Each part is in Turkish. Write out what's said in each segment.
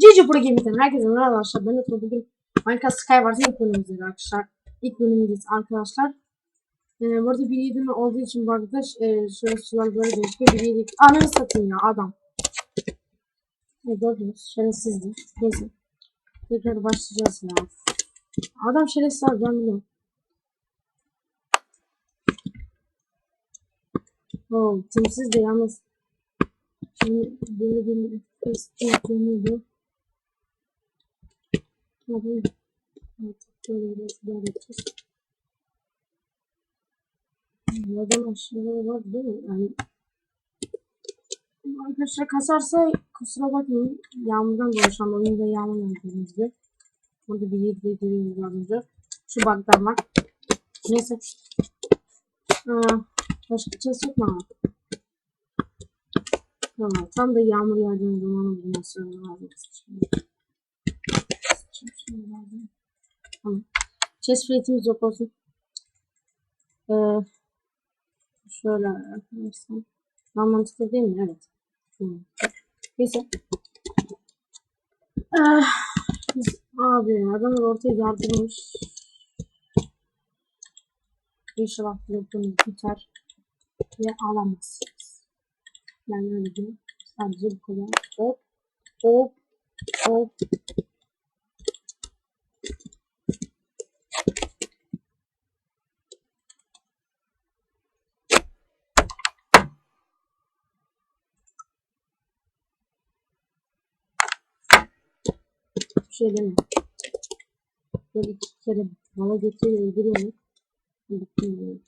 Cici Pro Gaming'den herkese merhaba arkadaşlar. Ben Utku. Bugün Minecraft Skywars'ın ilk bölümümüzdeyiz arkadaşlar. İlk bölümümüzdeyiz arkadaşlar. Ee, bu arada bir yedimi olduğu için bu arada e, şöyle sular böyle. Bir yedik. Ananı satayım ya adam. Ne gördünüz? Şerefsizdi. Neyse. Tekrar başlayacağız ya. Adam şerefsiz abi ben biliyorum. Oo, timsiz de yalnız. Şimdi böyle bir test yapıyordu. Hadi. Artık böyle biraz daha yapacağız. Buradan aşağıya var değil mi? Yani Arkadaşlar kasarsa kusura bakmayın. Yağmurdan dolaşan oyunda yağmur yağdığımız gibi. Burada bir yedi görüyoruz az önce. Şu bug'dan var. Neyse. Aa, başka chest yok mu abi? Tamam. Tam da yağmur yağdığında zaman bunu sonra lazım. Şimdi. Lazım. Yok olsun. Ee, şöyle arkadaşlar. Daha mantıklı değil mi? Evet. Neyse. Ah, abi adamlar ortaya yardırmış. İnşallah bloklarımız biter ve alamazsınız. Yani öyle diyeyim. Sadece bu kadar. Hop. Hop. Hop. Bir deme. Böyle iki kere bala getiriyor öldürüyor.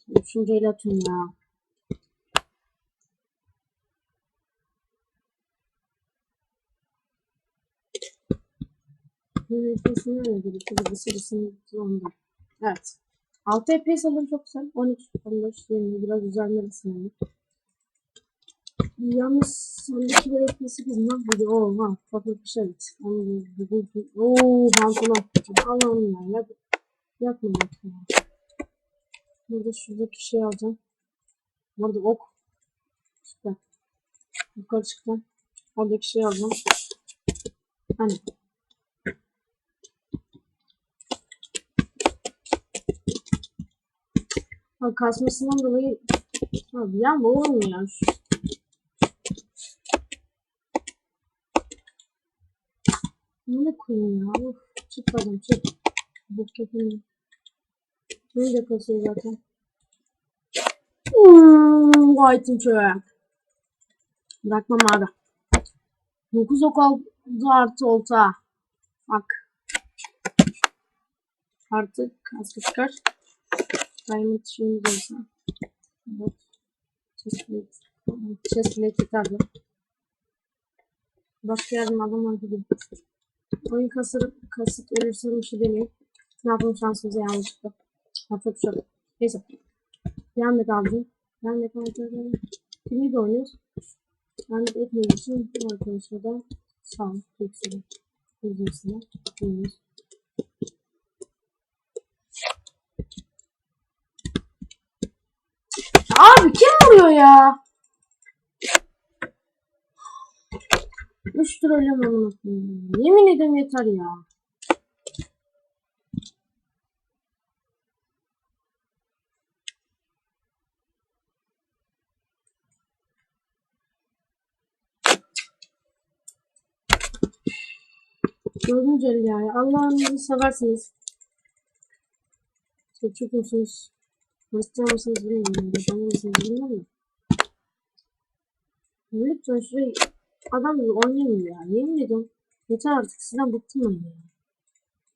Üçüncü el atıyorum ya. Bir kere bir sırasını onda. Evet. 6 FPS aldım çok güzel. 13, 15, 20 biraz üzerinde sınırlı. Yalnız sondaki bir FPS'i biz mahvedi. Oo ha. Farklı bir şey evet. Ooo pantolon. Allah'ım ya. Yak, yakma yakma. Burada şuradaki şey alacağım. Burada ok. İşte. Yukarı çıktım. Oradaki şey alacağım. Hani. Abi kasmasından dolayı abi ya bu olmuyor. Ne koyayım ya? Of, çık adam çık. Bok yapayım. Bunu da kasıyor zaten. Hmm, White'ın çöğe. Bırakmam abi. 9 ok aldı artı olta. Bak. Artı kaskı çıkar. Diamond şeyimiz olsa. Evet. Chestplate. Chestplate yeterli. Başka yardım adamlar gibi. Oyun kasır, kasıt ölürse bir şey demeyeyim. Ne yapalım şansımıza yanlışlıkla. Yapacak bir. Neyse. Devam et abi. Devam et abi. Kimi de oynuyoruz. Devam et etmediği için bu da sağ ol. Hepsine. Hepsine. Oynuyoruz. Abi kim vuruyor ya? Üç trollüm onu. Yemin ederim yeter ya. Dördüncü el ya. Allah'ınızı seversiniz. Çok musunuz? Hristiyan mısınız bilmiyorum. Yabancı mısınız bilmiyorum. Lütfen şurayı adam gibi oynayın ya. Yemin ediyorum. Yeter artık sizden bıktım ben ya.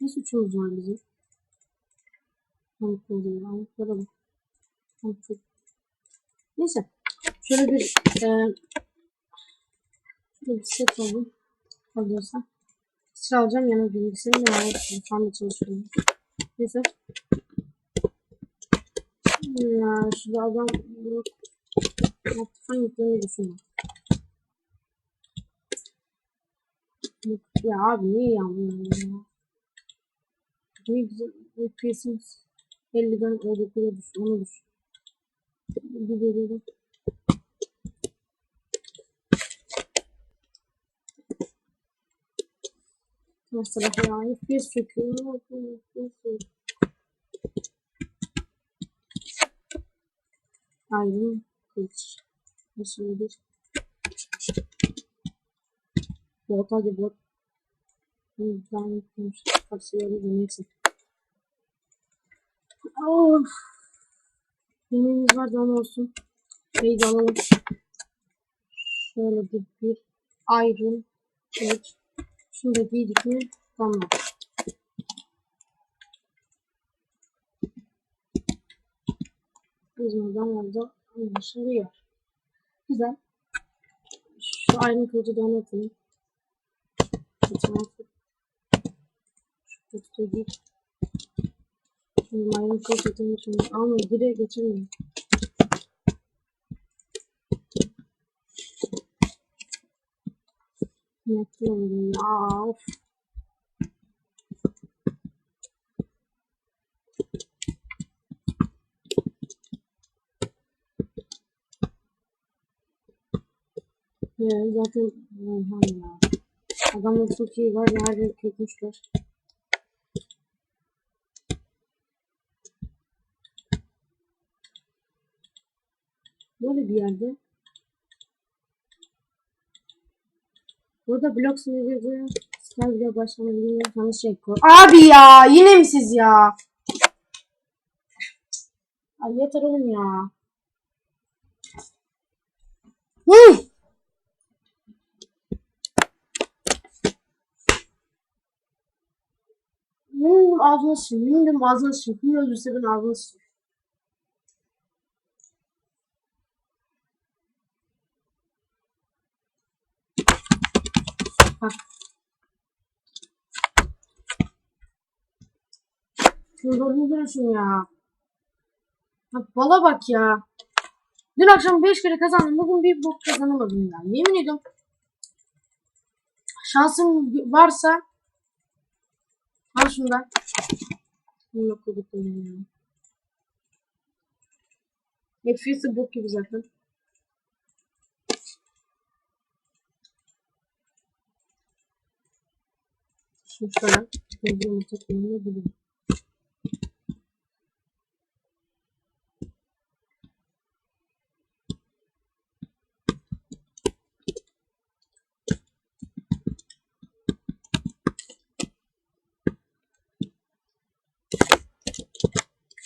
Ne suçumuz var bizim? Pamukları ya. Pamuklara bak. Çok. Neyse. Şöyle bir e, şöyle bir set alayım. Alıyorsa. Sıra alacağım yanına bilgisayarım. Ya, şu anda çalışıyorum. Neyse. Ya şurada adam yok. Yaptıktan yüklemeyi düşünüyorum. Ya abi niye yanmıyor ya? Ne güzel FPS'imiz 50'den ödekine düş, ona düş. Bir veriyorum. Mesela ya bir söküyor. Bir söküyor. Ayrım kılıç. Nasıl bir bot hadi bot. Ben yıkmış. Kapsayalım da neyse. Of. Yemeğimiz var ama olsun. Alalım. Şöyle bir, bir ayrım kılıç. Şunu da giydik mi? Tamam. Adam orada anlaşılıyor. Güzel. Şu aynı kılıcı da anlatayım. Geçen hafta şu şimdi. Ama gire geçemiyorum. Yapıyorum ya. Of. Ya zaten Orhan ya. Adamlar çok iyi var yeri kökmüşler. Böyle bir yerde. Burada blok sınırı Sky bile başlamayı yanlış şey koy. Abi ya yine mi siz ya? Ay yeter oğlum ya. Hı! Yemin ağzına sıçayım. Yemin ağzına sıçayım. Kim öldürse ben ağzına sıçayım. Bak. Şunu doğru görürsün ya. Bak bala bak ya. Dün akşam 5 kere kazandım. Bugün bir bok kazanamadım ya. Yemin ediyorum. Şansın varsa Al şundan. Bunu koyduk ya. Hepsi bok gibi zaten. Şimdi şöyle. Şimdi yumurta kullanabilirim.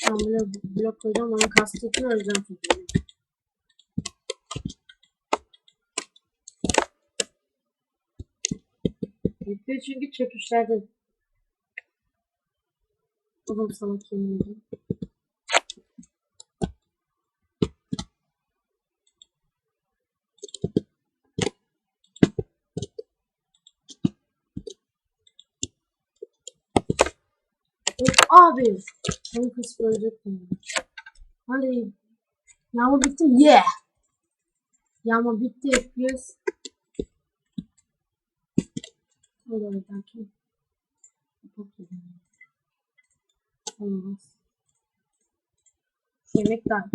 Ben böyle blok koyacağım. Onu kastetini öleceğim çünkü. Yüklü çünkü çöküşlerde. Oğlum sana yemin Of abi. Ben kız ölecektim. Hadi. Yağmur bitti mi? Yeah. Yağmur bitti. FPS. Öyle öyle belki. Olmaz. Yemek daha.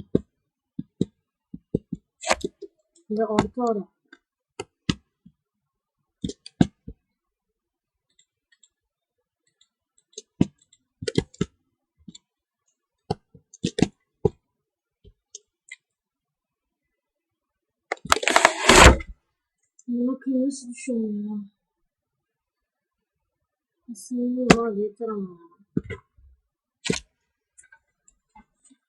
Ve orta orta. Bakın nasıl düşüyorum ya. Sinirliyim abi yeter ama ya.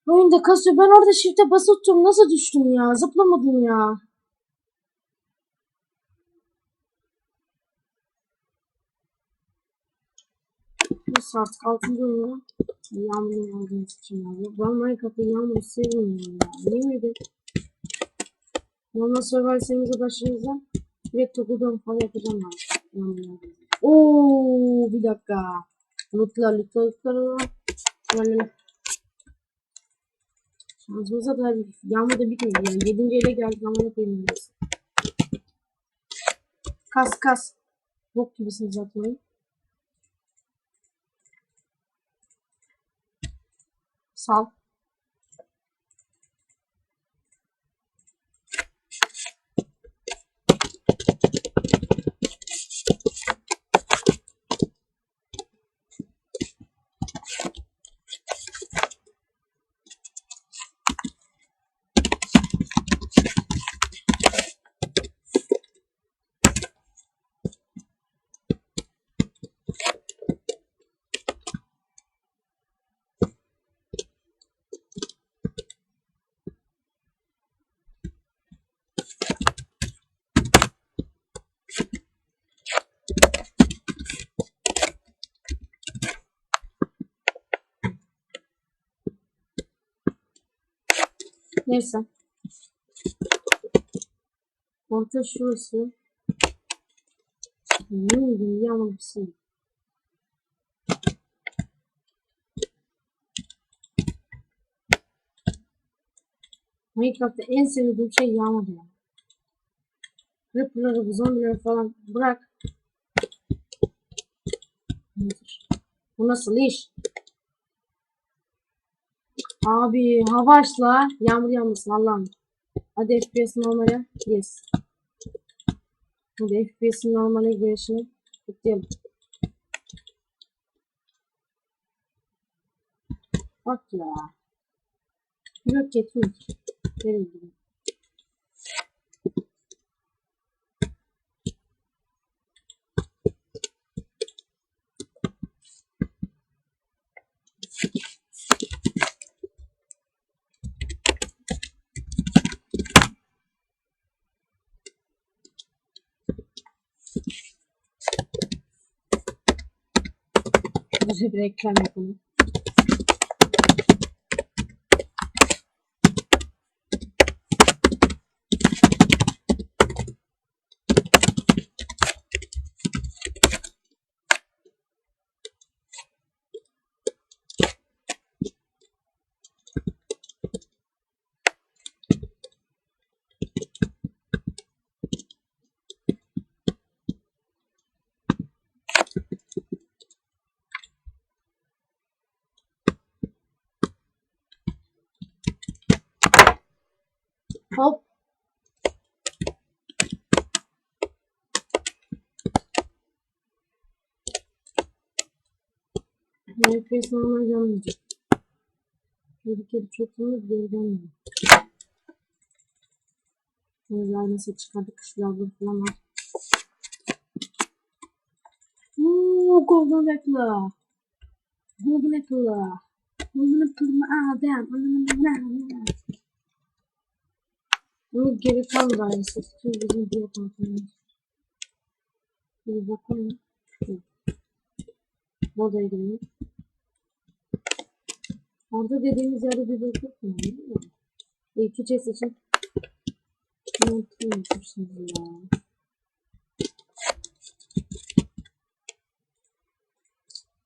Oyunda kasıyor. Ben orada shift'e basıp tuttum. Nasıl düştüm ya? Zıplamadım ya. Neyse artık 6. oyunu Yağmur'un aldığını için abi. Ben Minecraft'ta Yağmur'u sevmiyorum ya. Yemin ederim. Normal Survival serimize başlayacağız. Direkt tokudan falan yapacağım ben. Oo bir dakika. Lootlar lootlar lootlar. Böyle. Şansımıza da yağmur da bitmedi yani. Yedinci ele geldik ama koyayım. Kas kas. Bok gibisiniz zaten. Sal. Neyse. Orta şurası. Ne oldu ya ama bir şey. Minecraft'ta en sevdiğim şey yağmur ya. Ripper'ları, zombileri falan bırak. Bu nasıl iş? Abi havaşla yağmur yağmasın Allah'ım. Hadi FPS normale. Yes. Hadi FPS normale girişini bekleyelim. Bak ya. Yok yetmiş. Nereye gidiyor? Güzel bir reklam yapalım. Hop. FPS normal gelmeyecek. Bir kere çok iyi geri gelmiyor. Böyle aynası çıkardık. Şulavlı falan var. Uuu golden apple. Golden apple. Golden apple adam. Adam. Bunu geri kaldı aynısı. Şimdi bizim diğer kontrolümüz. Bir bakalım. Yok. Modaya girelim. Orada dediğimiz yerde bir bakıp mı? İki chest için. Unutmuşsunuz ya.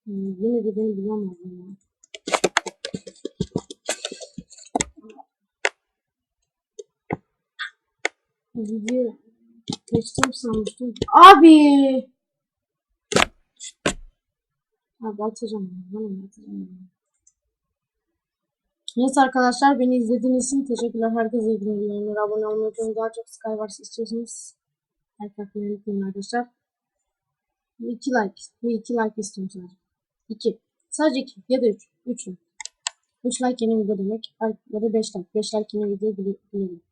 Hmm, yine de beni bulamadım ya. Video geçtim sanmıştım. Abi! Abi atacağım. Bana atacağım. Neyse arkadaşlar beni izlediğiniz için teşekkürler. Herkese iyi günler. Abone olmayı unutmayın. Daha çok Skywars istiyorsanız like atmayı unutmayın arkadaşlar. Bir iki like. Bir iki like istiyorum sadece. İki. Sadece iki. Ya da üç. Üç. Üç like yeni video demek. Ya da beş like. Beş like yeni video dilerim.